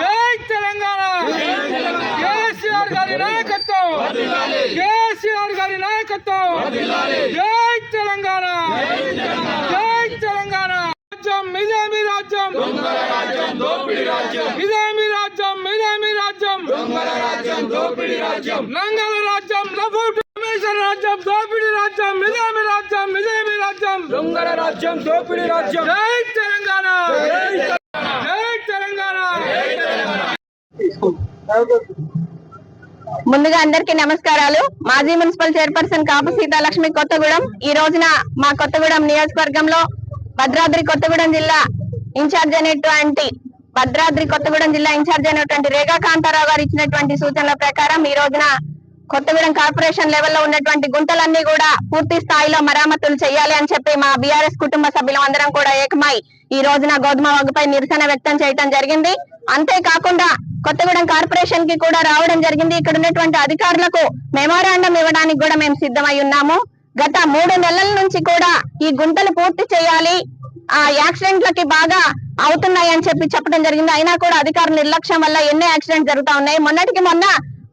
జై తెలంగాణ! కేసీఆర్ గారి నాయకత్వం! కేసీఆర్ గారి నాయకత్వం! జై తెలంగాణ! జై తెలంగాణ! రాజ్యం ఇదే మీ రాజ్యం! ఇదే మీ రాజ్యం! ఇదే మీ రాజ్యం! నంగల రాజ్యం! లభు రాజ్యం! దోపిడి రాజ్యం! ఇదే రాజ్యం! ఇదే రాజ్యం దొంగల రాజ్యం దోపిడి రాజ్యం! జై తెలంగాణ జై తెలంగాణ ముందుగా అందరికీ నమస్కారాలు. మాజీ మున్సిపల్ చైర్పర్సన్ కాపు సీతాలక్ష్మి కొత్తగూడెం. ఈ రోజున మా కొత్తగూడెం నియోజకవర్గంలో భద్రాద్రి కొత్తగూడెం జిల్లా ఇన్ఛార్జ్ అనేటువంటి భద్రాద్రి కొత్తగూడెం జిల్లా ఇన్ఛార్జ్ అయినటువంటి రేఖా కాంతారావు గారు ఇచ్చినటువంటి సూచనల ప్రకారం ఈ రోజున కొత్తగూడెం కార్పొరేషన్ లెవెల్లో ఉన్నటువంటి గుంతలన్నీ కూడా పూర్తి స్థాయిలో మరామతులు చేయాలి అని చెప్పి మా బీఆర్ఎస్ కుటుంబ సభ్యులం అందరం కూడా ఏకమై ఈ రోజున గోధుమ వాగుపై నిరసన వ్యక్తం చేయడం జరిగింది. అంతేకాకుండా కొత్తగూడెం కార్పొరేషన్కి కూడా రావడం జరిగింది. ఇక్కడ ఉన్నటువంటి అధికారులకు మెమోరాండం ఇవ్వడానికి కూడా మేము సిద్ధమై ఉన్నాము. గత మూడు నెలల నుంచి కూడా ఈ గుంతలు పూర్తి చేయాలి. ఆ యాక్సిడెంట్లకి బాగా అవుతున్నాయి అని చెప్పి చెప్పడం జరిగింది. అయినా కూడా అధికారుల నిర్లక్ష్యం వల్ల ఎన్నో యాక్సిడెంట్ జరుగుతా ఉన్నాయి. మొన్నటికి మొన్న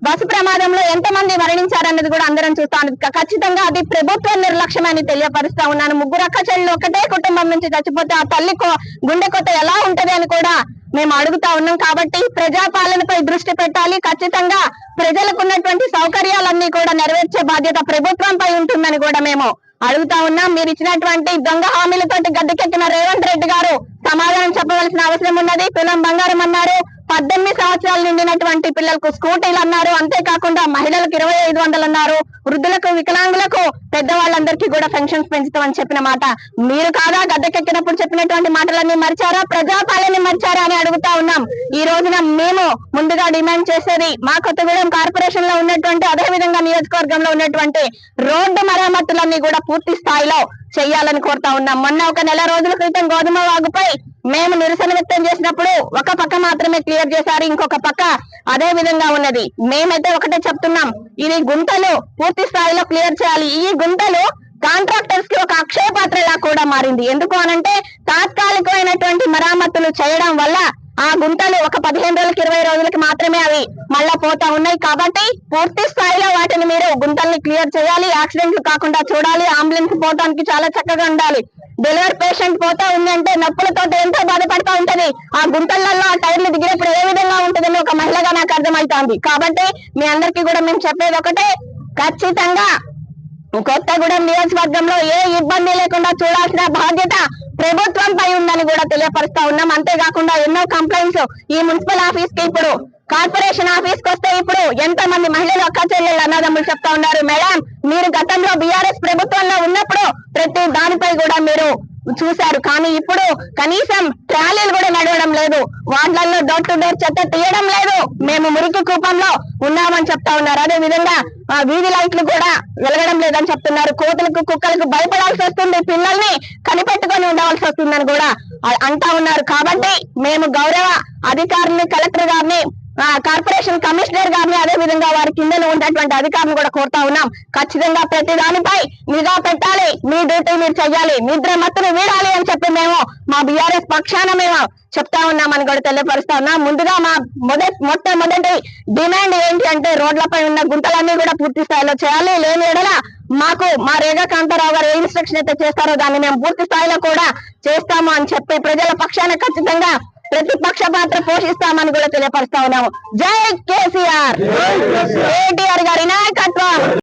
బస్సు ప్రమాదంలో ఎంత మంది మరణించారన్నది కూడా అందరం చూస్తా ఉన్నది ఖచ్చితంగా అది ప్రభుత్వ నిర్లక్ష్యం అని తెలియపరుస్తా ఉన్నాను. ముగ్గురు అక్క చెల్లెలు ఒకటే కుటుంబం నుంచి చచ్చిపోతే ఆ తల్లి కో- గుండె కొత్త ఎలా ఉంటది అని కూడా మేము అడుగుతా ఉన్నాం కాబట్టి ప్రజాపాలనపై దృష్టి పెట్టాలి. ఖచ్చితంగా ప్రజలకు ఉన్నటువంటి సౌకర్యాలన్నీ కూడా నెరవేర్చే బాధ్యత ప్రభుత్వంపై ఉంటుందని కూడా మేము అడుగుతా ఉన్నాం. మీరు ఇచ్చినటువంటి దొంగ హామీలతోటి గద్దెకెక్కిన రేవంత్ రెడ్డి గారు సమాధానం చెప్పవలసిన అవసరం ఉన్నది. తులం బంగారం అన్నారు. పద్దెనిమిది సంవత్సరాలు నిండినటువంటి పిల్లలకు స్కూటీలు అన్నారు. అంతేకాకుండా మహిళలకు ఇరవై ఐదు వందలు అన్నారు. వృద్ధులకు వికలాంగులకు పెద్దవాళ్ళందరికీ కూడా పెన్షన్స్ పెంచుతామని చెప్పిన మాట. మీరు కాదా గద్దెకెక్కినప్పుడు చెప్పినటువంటి మాటలన్నీ మర్చారా? ప్రజాపాలన మర్చారా అని అడుగుతా ఉన్నాం. ఈ రోజున మేము ముందుగా డిమాండ్ చేసేది మా కొత్తగూడెం కార్పొరేషన్లో ఉన్నటువంటి అదే విధంగా నియోజకవర్గంలో ఉన్నటువంటి రోడ్డు మరమ్మతులన్నీ కూడా పూర్తి స్థాయిలో చేయాలని కోరుతా ఉన్నాం. మొన్న ఒక నెల రోజుల క్రితం గోధుమ వాగుపై మేము నిరసన వ్యక్తం చేసినప్పుడు ఒక పక్క మాత్రమే క్లియర్ చేశారు ఇంకొక పక్క అదే విధంగా ఉన్నది. మేమైతే ఒకటే చెప్తున్నాం ఇది గుంతలు పూర్తి స్థాయిలో క్లియర్ చేయాలి. ఈ గుంతలు కాంట్రాక్టర్స్కి ఒక అక్షయ పాత్రలా కూడా మారింది. ఎందుకు అనంటే తాత్కాలికమైనటువంటి మరామతులు చేయడం వల్ల ఆ గుంతలు ఒక పదిహేను రోజులకి ఇరవై రోజులకి మాత్రమే అవి మళ్ళా పోతా ఉన్నాయి కాబట్టి పూర్తి స్థాయిలో వాటిని మీరు గుంతల్ని క్లియర్ చేయాలి యాక్సిడెంట్లు కాకుండా చూడాలి అంబులెన్స్ పోవడానికి చాలా చక్కగా ఉండాలి. డెలివరీ పేషెంట్ పోతా ఉందంటే నొప్పులతో ఎంతో బాధపడతా ఉంటది. ఆ గుంటలలో ఆ టైర్లు దిగినప్పుడు ఏ విధంగా ఉంటుందని ఒక మహిళగా నాకు అర్థమవుతోంది కాబట్టి మీ అందరికీ కూడా మేము చెప్పేది ఒకటే ఖచ్చితంగా కొత్తగూడెం నియోజకవర్గంలో ఏ ఇబ్బంది లేకుండా చూడాల్సిన బాధ్యత ప్రభుత్వంపై ఉందని కూడా తెలియపరుస్తా ఉన్నాం. అంతేకాకుండా ఎన్నో కంప్లైంట్స్ ఈ మున్సిపల్ ఆఫీస్కి ఇప్పుడు కార్పొరేషన్ ఆఫీస్కి వస్తే ఇప్పుడు ఎంతో మంది మహిళలు అక్క చెల్లెలు అన్నదమ్ములు చెప్తా ఉన్నారు. మేడం మీరు గతంలో బీఆర్ఎస్ ప్రభుత్వంలో ఉన్నప్పుడు ప్రతి దానిపై కూడా మీరు చూశారు. కానీ ఇప్పుడు కనీసం ట్రాలీలు కూడా నడవడం లేదు. వార్డులలో డోర్ టు డోర్ చెత్త తీయడం లేదు. మేము మురికి కూపంలో ఉన్నామని చెప్తా ఉన్నారు. అదే విధంగా ఆ వీధి లైట్లు కూడా వెలగడం లేదని చెప్తున్నారు. కోతులకు కుక్కలకు భయపడాల్సి వస్తుంది. పిల్లల్ని కనిపెట్టుకొని ఉండవలసి వస్తుందని కూడా అంటా ఉన్నారు. కాబట్టి మేము గౌరవ అధికారుల్ని కలెక్టర్ గారిని కార్పొరేషన్ కమిషనర్ గారిని అదే విధంగా వారి కింద ఉన్నటువంటి అధికారులు కూడా కోరుతా ఉన్నాం. ఖచ్చితంగా ప్రతి దానిపై నిఘా పెట్టాలి. మీ డ్యూటీ మీరు చెయ్యాలి. నిద్ర మత్తును వీడాలి అని చెప్పి మేము మా బీఆర్ఎస్ పక్షాన మేము చెప్తా ఉన్నామని కూడా తెలియపరుస్తా ఉన్నాం. ముందుగా మా మొదటి మొట్టమొదటి డిమాండ్ ఏంటి అంటే రోడ్లపై ఉన్న గుంటలన్నీ కూడా పూర్తి స్థాయిలో చేయాలి. లేని ఎడల మాకు మా రేఖాకాంతారావు గారు ఏ ఇన్స్ట్రక్షన్ అయితే చేస్తారో దాన్ని మేము పూర్తి స్థాయిలో కూడా చేస్తాము అని చెప్పి ప్రజల పక్షాన ఖచ్చితంగా ప్రతిపక్ష పాత్ర పోషిస్తామని కూడా తెలియపరుస్తా ఉన్నాము. జై కేసీఆర్. కేటీఆర్ గారి నాయకత్వం.